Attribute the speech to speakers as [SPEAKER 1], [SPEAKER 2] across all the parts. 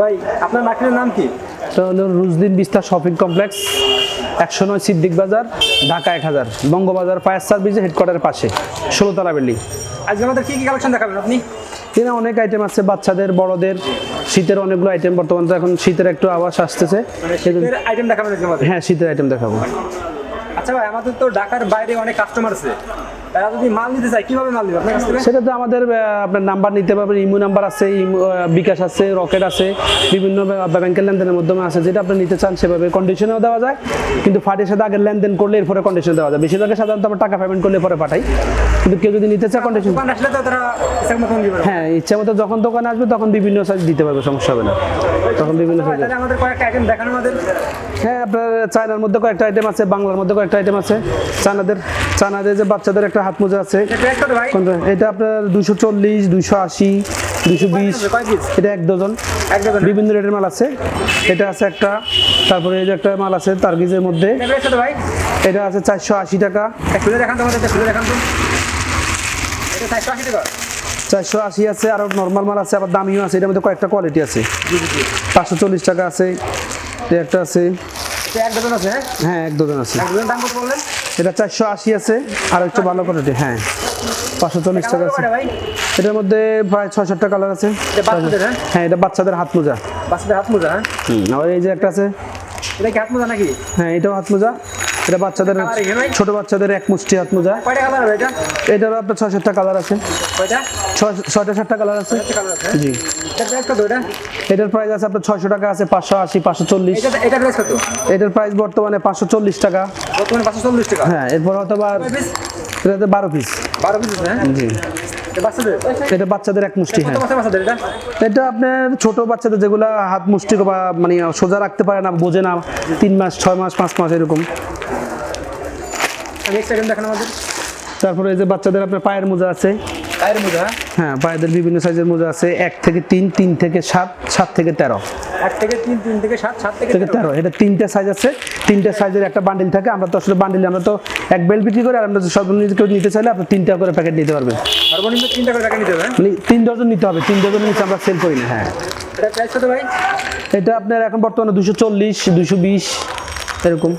[SPEAKER 1] ভাই আপনার মার্কেটের নাম কি?
[SPEAKER 2] রুজদিন বিস্তার শপিং কমপ্লেক্স একশো নয় সিদ্দিক বাজার ঢাকা এক হাজার বঙ্গবাজার ফায়ার সার্ভিসের হেডকোয়ার্টারের পাশে ষোলোতলা বিল্ডিং।
[SPEAKER 1] আজকে আমাদের কি কি কালেকশন দেখাবেন আপনি?
[SPEAKER 2] এখানে অনেক আইটেম আছে বাচ্চাদের বড়দের শীতের অনেকগুলো আইটেম বর্তমানে এখন শীতের একটু আওয়াজ আসতেছে।
[SPEAKER 1] আইটেম দেখাবেন
[SPEAKER 2] হ্যাঁ শীতের আইটেম দেখাবো।
[SPEAKER 1] আচ্ছা ভাই আমাদের তো ঢাকার বাইরে অনেক কাস্টমার আছে। তারা যদি মাল নিতে চায় কীভাবে মাল দিবে আপনার কাছ থেকে?
[SPEAKER 2] সেটা তো আমাদের আপনার নাম্বার নিতে পারবেন ইমো নাম্বার আছে বিকাশ আছে রকেট আছে বিভিন্ন ব্যা- ব্যাংকের লেনদেনের মাধ্যমে আছে যেটা আপনি নিতে চান সেভাবে কন্ডিশনেও দেওয়া যায় কিন্তু ফাটির সাথে আগে লেনদেন করলে এরপরে কন্ডিশন দেওয়া যায়। বেশিরভাগে সাধারণত আমরা টাকা পেমেন্ট করলে পরে পাঠাই কিন্তু কেউ যদি নিতে চায় কন্ডিশন হ্যাঁ ইচ্ছা মতো যখন দোকানে আসবে তখন বিভিন্ন সাইজ দিতে পারবে সমস্যা হবে না। তখন বিভিন্ন সাইজ
[SPEAKER 1] আমাদের কয়েকটা আইটেম দেখানো আমাদের।
[SPEAKER 2] হ্যাঁ আপনার চায়নার মধ্যে কয়েকটা আইটেম আছে বাংলার মধ্যে কয়েকটা আইটেম আছে। চায়নাদের চায়নাদের যে বাচ্চাদের একটা হাত মোজা আছে? এটা আপনার দুশো চল্লিশ দুশো আশি দুশো বিশ। এটা এক ডজন।
[SPEAKER 1] এক ডজন
[SPEAKER 2] বিভিন্ন রেটের মাল আছে। এটা আছে একটা। তারপরে এই যে একটা মাল আছে তার্গিজের মধ্যে। এটা আছে চারশো আশি টাকা।
[SPEAKER 1] চারশো আশি
[SPEAKER 2] আছে আরও নর্মাল মাল আছে আবার দামিও আছে। এটার মধ্যে কয়েকটা কোয়ালিটি আছে। পাঁচশো চল্লিশ টাকা আছে। একটা আছে।
[SPEAKER 1] এক ডজন আছে হ্যাঁ?
[SPEAKER 2] হ্যাঁ এক ডজন আছে।
[SPEAKER 1] এক ডজন দাম কত বললেন?
[SPEAKER 2] এটা চারশো আশি আছে আর একটু ভালো কোয়ালিটি হ্যাঁ। পাঁচশো চল্লিশ টাকা আছে। এটার মধ্যে প্রায় ছয় সাতটা কালার আছে।
[SPEAKER 1] হ্যাঁ?
[SPEAKER 2] হ্যাঁ এটা বাচ্চাদের হাত মোজা।
[SPEAKER 1] বাচ্চাদের হাত মোজা হ্যাঁ?
[SPEAKER 2] আর এই যে একটা আছে।
[SPEAKER 1] এটা কি হাত মোজা নাকি?
[SPEAKER 2] হ্যাঁ এটাও হাত মোজা। এটা বাচ্চাদের? ছোট বাচ্চাদের এক মুষ্টি হাত মোজা। এটারও আপনার ছয় সাতটা কালার আছে। ছয় সাতটা কালার আছে? জি। এটার প্রাইস আছে আপনার ছয়শো টাকা আছে পাঁচশো আশি পাঁচশো চল্লিশ। এটার প্রাইস বর্তমানে পাঁচশো চল্লিশ টাকা।
[SPEAKER 1] বর্তমানে পাঁচশো চল্লিশ টাকা?
[SPEAKER 2] হ্যাঁ এরপর হয়তো বা এটাতে বারো পিস
[SPEAKER 1] বারো পিস হ্যাঁ?
[SPEAKER 2] জি।
[SPEAKER 1] এটা বাচ্চাদের?
[SPEAKER 2] এক মুষ্টি হ্যাঁ।
[SPEAKER 1] এটা?
[SPEAKER 2] আপনার ছোট বাচ্চাদের যেগুলো হাত মুষ্টি বা মানে সোজা রাখতে পারে না বোঝে না তিন মাস ছয় মাস পাঁচ মাস এরকম। তারপরে এই যে বাচ্চাদের আপনার পায়ের মোজা আছে।
[SPEAKER 1] টায়ার মোজা হ্যাঁ
[SPEAKER 2] পায়েদের বিভিন্ন সাইজের মোজা আছে এক থেকে তিন তিন থেকে সাত সাত থেকে তেরো।
[SPEAKER 1] এক থেকে তিন তিন থেকে সাত সাত থেকে তেরো।
[SPEAKER 2] এটা তিনটে সাইজ আছে তিনটে সাইজের একটা বান্ডিল থাকে। আমরা তো আসলে বান্ডিল আমরা তো এক বেল বিক্রি করে আর আমরা সর্বনিম্ন কেউ নিতে চাইলে আপনি তিনটা করে প্যাকেট নিতে পারবেন
[SPEAKER 1] সর্বনিম্ন তিনটা করে টাকা নিতে হবে?
[SPEAKER 2] মানে তিন ডজন নিতে হবে তিন ডজনের নিচে আমরা সেল করি না হ্যাঁ।
[SPEAKER 1] এটা প্রাইস কত ভাই?
[SPEAKER 2] এটা আপনার এখন বর্তমানে দুশো চল্লিশ দুশো বিশ। এরকম?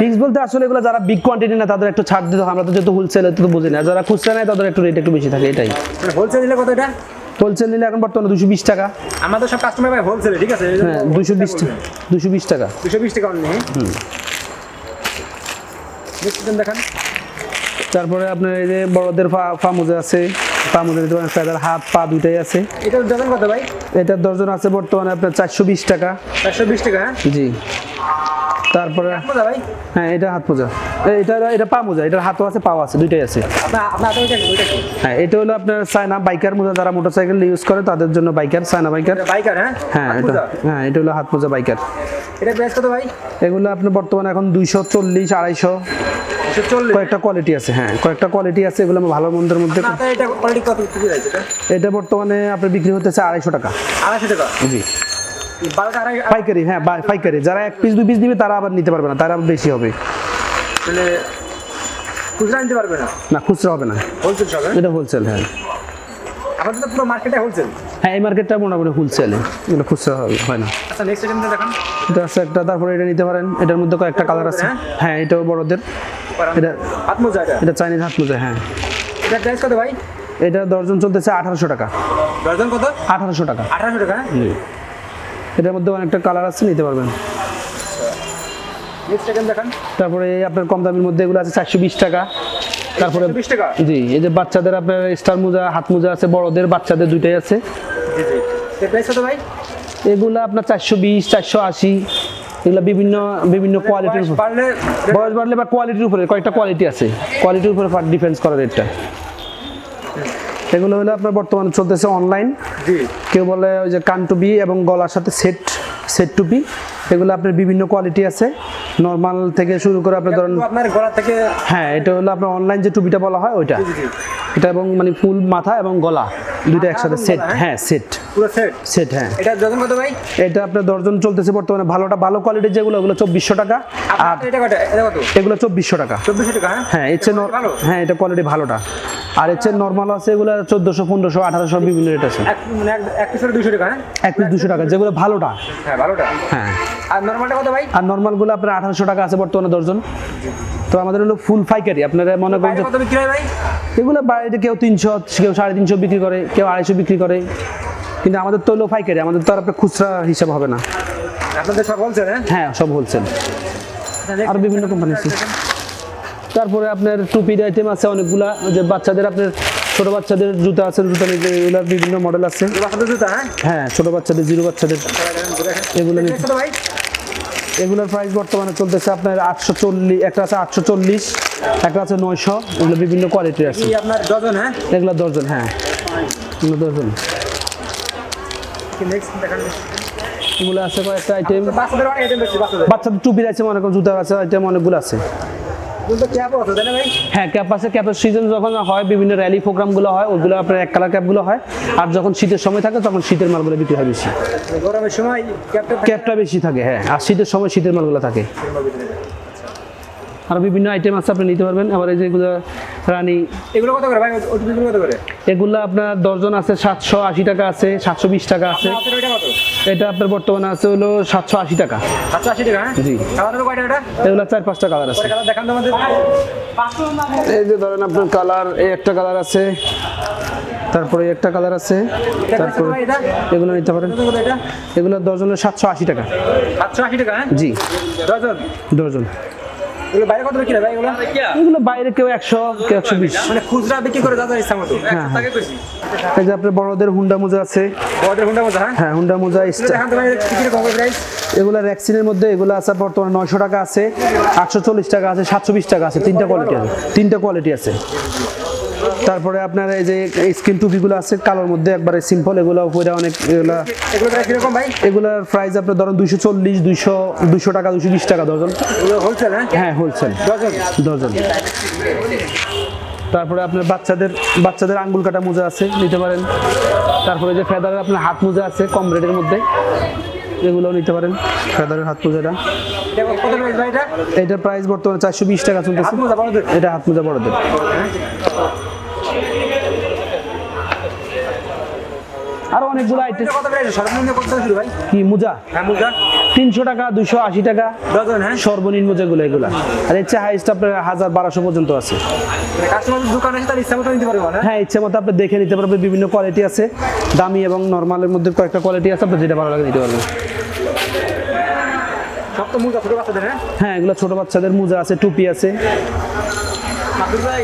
[SPEAKER 2] ফিক্স বলতে আসলে এগুলো যারা বিগ কোয়ান্টিটি না তাদের একটু ছাড় দিতে হয়। আমরা তো যেহেতু হোলসেল তো বুঝি না। যারা খুচরা নেয় তাদের একটু রেট একটু বেশি থাকে এটাই।
[SPEAKER 1] মানে হোলসেল নিলে কত এটা?
[SPEAKER 2] হোলসেল নিলে এখন বর্তমানে দুশো বিশ টাকা।
[SPEAKER 1] আমাদের সব কাস্টমার ভাই হোলসেলে ঠিক আছে?
[SPEAKER 2] হ্যাঁ দুশো বিশ দুশো বিশ টাকা।
[SPEAKER 1] দুশো বিশ টাকা অনলি হুম। দেখান।
[SPEAKER 2] তারপরে আপনার এই যে বড়দের পা পা মোজা আছে পা মোজার দোকান ফেদার হাত পা দুইটাই আছে।
[SPEAKER 1] এটা ডজন কত ভাই?
[SPEAKER 2] এটার দর্জন আছে বর্তমানে আপনার চারশো বিশ টাকা।
[SPEAKER 1] চারশো বিশ টাকা হ্যাঁ?
[SPEAKER 2] জি। তারপরে
[SPEAKER 1] মোজা
[SPEAKER 2] হ্যাঁ এটা হাত মোজা এটা এটা পা মোজা এটার হাতও আছে পাও আছে দুইটাই আছে? হ্যাঁ এটা হলো আপনার সাইনা বাইকার মোজা যারা মোটরসাইকেল ইউজ করে তাদের জন্য বাইকার সাইনা বাইকার।
[SPEAKER 1] বাইকার হ্যাঁ?
[SPEAKER 2] হ্যাঁ এটা হ্যাঁ এটা হলো হাত মোজা বাইকার।
[SPEAKER 1] এটা প্রাইস কত ভাই?
[SPEAKER 2] এগুলো আপনার বর্তমানে এখন দুইশো চল্লিশ আড়াইশো। কয়েকটা কোয়ালিটি আছে হ্যাঁ কয়েকটা কোয়ালিটি আছে এগুলো আমার ভালো মন্দের মধ্যে
[SPEAKER 1] এটা
[SPEAKER 2] বর্তমানে আপনার বিক্রি হতেছে আড়াইশো টাকা।
[SPEAKER 1] আড়াইশো টাকা?
[SPEAKER 2] জি। পাইকারি হ্যাঁ পাইকারি। যারা এক পিস দুই পিস দিবে তারা আবার নিতে পারবে না তারা বেশি হবে।
[SPEAKER 1] মানে খুচরা নিতে পারবে না?
[SPEAKER 2] না খুচরা হবে না।
[SPEAKER 1] হোলসেল
[SPEAKER 2] এটা হোলসেল হ্যাঁ।
[SPEAKER 1] আমাদের তো পুরো মার্কেটে হোলসেল
[SPEAKER 2] হ্যাঁ এই মার্কেটটা মোটামুটি হোলসেলে এগুলো খুচরা হবে হয় না।
[SPEAKER 1] আচ্ছা নেক্সট আইটেমটা দেখান।
[SPEAKER 2] এটা আছে একটা তারপরে এটা নিতে পারেন। এটার মধ্যে কয়েকটা কালার আছে। হ্যাঁ? এটাও বড়দের। এটা
[SPEAKER 1] হাত মোজা এটা।
[SPEAKER 2] এটা চাইনিজ হাত মোজা হ্যাঁ।
[SPEAKER 1] এটা প্রাইস কত ভাই?
[SPEAKER 2] এটা দর্জন চলতেছে আঠারোশো টাকা।
[SPEAKER 1] ডজন কত?
[SPEAKER 2] আঠারোশো টাকা।
[SPEAKER 1] আঠারোশো টাকা হ্যাঁ?
[SPEAKER 2] জি। এটার মধ্যে অনেকটা কালার আছে নিতে পারবেন।
[SPEAKER 1] নেক্সট আইটেম দেখান।
[SPEAKER 2] তারপরে আপনার কম দামের মধ্যে এগুলো আছে চারশো বিশ টাকা। তারপরে জি এই যে বাচ্চাদের আপনার স্টার মোজা হাত মোজা আছে বড়দের বাচ্চাদের দুইটাই আছে।
[SPEAKER 1] এটা ভাই?
[SPEAKER 2] এগুলো আপনার চারশো বিশ চারশো আশি। এগুলো বিভিন্ন বিভিন্ন কোয়ালিটির
[SPEAKER 1] বয়স বাড়লে
[SPEAKER 2] বয়স বাড়লে বা কোয়ালিটির উপরে কয়েকটা কোয়ালিটি আছে। কোয়ালিটির উপরে ডিফেন্স করে রেটটা এগুলো হলো আপনার বর্তমানে চলতেছে অনলাইন কেউ বলে ওই যে কান টুপি এবং গলার সাথে সেট সেট টুপি। এগুলো আপনার বিভিন্ন কোয়ালিটি আছে। নর্মাল থেকে শুরু করে আপনি ধরেন
[SPEAKER 1] আপনার গলা থেকে
[SPEAKER 2] হ্যাঁ এটা হলো আপনার অনলাইন যে টুপিটা বলা হয় ওইটা। এটা এবং মানে ফুল মাথা এবং গলা দুইটা একসাথে সেট
[SPEAKER 1] হ্যাঁ?
[SPEAKER 2] হ্যাঁ সেট
[SPEAKER 1] পুরো সেট
[SPEAKER 2] সেট হ্যাঁ।
[SPEAKER 1] এটা ডজন কত ভাই?
[SPEAKER 2] এটা আপনার দর্জন চলতেছে বর্তমানে ভালোটা ভালো কোয়ালিটির যেগুলো ওগুলো চব্বিশশো টাকা। আর
[SPEAKER 1] এটা কত এটা
[SPEAKER 2] এগুলো চব্বিশশো টাকা।
[SPEAKER 1] চব্বিশশো টাকা হ্যাঁ?
[SPEAKER 2] হ্যাঁ
[SPEAKER 1] ভালো?
[SPEAKER 2] হ্যাঁ এটা কোয়ালিটি ভালোটা। আর হচ্ছে নর্মাল আছে এগুলো চোদ্দোশো পনেরোশো আঠারোশো বিভিন্ন রেট আছে।
[SPEAKER 1] এক মানে এক- এক দুশো টাকা হ্যাঁ?
[SPEAKER 2] এক পিস দুশো টাকা যেগুলো ভালোটা।
[SPEAKER 1] হ্যাঁ ভালোটা।
[SPEAKER 2] হ্যাঁ।
[SPEAKER 1] আর নর্মালটা কত ভাই?
[SPEAKER 2] আর নর্মালগুলো আপনার আঠারোশো টাকা আছে বর্তমানে দর্জন তো আমাদের হলো ফুল পাইকারি। আপনারা মনে করেন এগুলো বাইরে কেউ তিনশো কেউ সাড়ে তিনশো বিক্রি করে কেউ আড়াইশো বিক্রি করে। কিন্তু আমাদের তো হলো পাইকারি আমাদের তো আর আপনার খুচরা হিসাব হবে না।
[SPEAKER 1] আপনাদের সব বলছেন হ্যাঁ?
[SPEAKER 2] হ্যাঁ সব হোলসেল আর বিভিন্ন কোম্পানি আছে। তারপরে আপনার টুপির আইটেম আছে অনেকগুলা। যে বাচ্চাদের আপনার ছোট বাচ্চাদের জুতা আছে জুতা এগুলোর বিভিন্ন মডেল আছে।
[SPEAKER 1] হ্যাঁ?
[SPEAKER 2] হ্যাঁ ছোট বাচ্চাদের জিরো বাচ্চাদের। এগুলো এগুলোর প্রাইস বর্তমানে চলতেছে আপনার আটশো চল্লিশ একটা আছে আটশো চল্লিশ একটা আছে নয়শো। এগুলো বিভিন্ন কোয়ালিটির আছে।
[SPEAKER 1] আপনার ডজন হ্যাঁ?
[SPEAKER 2] এগুলো দর্জন হ্যাঁ। এগুলো আছে কয়েকটা আইটেম
[SPEAKER 1] বাচ্চাদের অনেক
[SPEAKER 2] টুপির আছে মনে করেন জুতা আছে আইটেম অনেকগুলো আছে। হ্যাঁ ক্যাপ আছে। ক্যাপের সিজন যখন হয় বিভিন্ন র্যালি প্রোগ্রামগুলো হয় ওগুলো আপনার এক কালার ক্যাপগুলো হয়। আর যখন শীতের সময় থাকে তখন শীতের মালগুলো বিক্রি হয় বেশি।
[SPEAKER 1] গরমের সময় ক্যাপটা
[SPEAKER 2] ক্যাপটা বেশি থাকে হ্যাঁ। আর শীতের সময় শীতের মালগুলো থাকে। আর বিভিন্ন আইটেম আছে আপনি নিতে পারবেন। আবার এই যেগুলো রানী
[SPEAKER 1] এগুলো কত করে ভাই? ওটি এগুলো কত করে?
[SPEAKER 2] এগুলো আপনার দর্জন আছে সাতশো আশি টাকা আছে সাতশো বিশ টাকা আছে। এটা আপনার বর্তমানে আছে হলো সাতশো আশি টাকা।
[SPEAKER 1] সাতশো আশি টাকা হ্যাঁ?
[SPEAKER 2] জি। এগুলো চার পাঁচটা কালার আছে।
[SPEAKER 1] কালার দেখান তো আমাদের
[SPEAKER 2] এই যে ধরেন আপনার কালার এই একটা কালার আছে। তারপরে একটা কালার আছে। তারপর এগুলো নিতে পারেন। এগুলো দর্জনের সাতশো আশি টাকা।
[SPEAKER 1] সাতশো আশি টাকা হ্যাঁ?
[SPEAKER 2] জি।
[SPEAKER 1] ডজন
[SPEAKER 2] ডজন
[SPEAKER 1] এগুলো বাইরে কত বিক্রি ভাই এগুলো?
[SPEAKER 2] এগুলো বাইরে কেউ একশো কেউ একশো বিশ।
[SPEAKER 1] মানে খুচরা বিক্রি করে যাদের ইচ্ছা মতো।
[SPEAKER 2] হ্যাঁ, হ্যাঁ। এই যে আপনার বড়দের হুন্ডা মোজা আছে।
[SPEAKER 1] বড়দের হুন্ডা মোজা হ্যাঁ?
[SPEAKER 2] হ্যাঁ হুন্ডা মোজা
[SPEAKER 1] এগুলো
[SPEAKER 2] মধ্যে এগুলো আছে বর্তমানে নয়শো টাকা আছে আটশো চল্লিশ টাকা আছে সাতশো বিশ টাকা আছে তিনটা কোয়ালিটি আছে। তিনটা কোয়ালিটি আছে। তারপরে আপনার এই যে স্কিন টুপিগুলো আছে কালোর মধ্যে একবারে সিম্পল এগুলো উপরে অনেক এগুলা
[SPEAKER 1] এগুলো কীরকম ভাই?
[SPEAKER 2] এগুলোর প্রাইস আপনার ধরেন দুইশো চল্লিশ দুইশো দুইশো টাকা দুইশো বিশ টাকা
[SPEAKER 1] এগুলো হোলসেল হ্যাঁ?
[SPEAKER 2] হ্যাঁ হোলসেল
[SPEAKER 1] ডজন
[SPEAKER 2] ডজন তারপরে আপনার বাচ্চাদের বাচ্চাদের আঙ্গুল কাটা মোজা আছে নিতে পারেন। তারপরে যে ফেদারের আপনার হাত মোজা আছে কম রেটের মধ্যে এগুলোও নিতে পারেন ফেদারের হাত মোজাটা। এটার প্রাইস বর্তমানে চারশো বিশ টাকা চলতেছে। এটা হাত মোজা বড়দের। আরও অনেকগুলো আইটেম কি মোজা?
[SPEAKER 1] হ্যাঁ
[SPEAKER 2] তিনশো টাকা দুশো আশি টাকা।
[SPEAKER 1] ডজন হ্যাঁ?
[SPEAKER 2] সর্বনিম্ন যেগুলো এগুলা। আর এর চেয়ে হাইস্ট আপনার হাজার বারোশো পর্যন্ত আছে।
[SPEAKER 1] কাস্টমার দোকানে এসে তার ইচ্ছা মতো নিতে পারবে না?
[SPEAKER 2] হ্যাঁ ইচ্ছে মতো আপনি দেখে নিতে পারবেন বিভিন্ন কোয়ালিটি আছে। দামি এবং নর্মালের মধ্যে কয়েকটা কোয়ালিটি আছে আপনি যেটা ভালো লাগে নিতে পারবেন।
[SPEAKER 1] সব তো মুগা ছোট বাচ্চাদের হ্যাঁ?
[SPEAKER 2] হ্যাঁ এগুলো ছোট বাচ্চাদের মোজা আছে টুপি আছে।
[SPEAKER 1] ভাই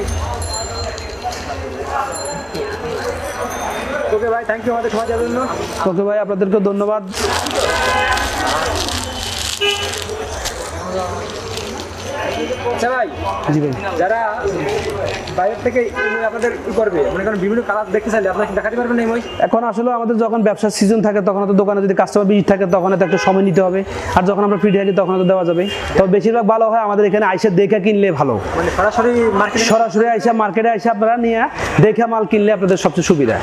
[SPEAKER 1] ওকে ভাই থ্যাংক ইউ আমাদের সময় দেওয়ার জন্য।
[SPEAKER 2] ওকে ভাই আপনাদেরকে ধন্যবাদ।
[SPEAKER 1] আচ্ছা ভাই
[SPEAKER 2] জি ভাই।
[SPEAKER 1] যারা বাইরের থেকে আপনাদের করবে মনে করেন বিভিন্ন কালার দেখতে চাইলে আপনাকে দেখাতে পারবেন না এই মই
[SPEAKER 2] এখন আসলে আমাদের যখন ব্যবসার সিজন থাকে তখন তো দোকানে যদি কাস্টমার বেশি থাকে তখন তো একটু সময় নিতে হবে। আর যখন আমরা ফ্রি থাকি তখন তো দেওয়া যাবে। তবে বেশিরভাগ ভালো হয় আমাদের এখানে আইসা দেখে কিনলে ভালো।
[SPEAKER 1] মানে সরাসরি মার্কেটে
[SPEAKER 2] সরাসরি আইসা মার্কেটে আইসা আপনারা নিয়ে দেখে মাল কিনলে আপনাদের সবচেয়ে সুবিধা।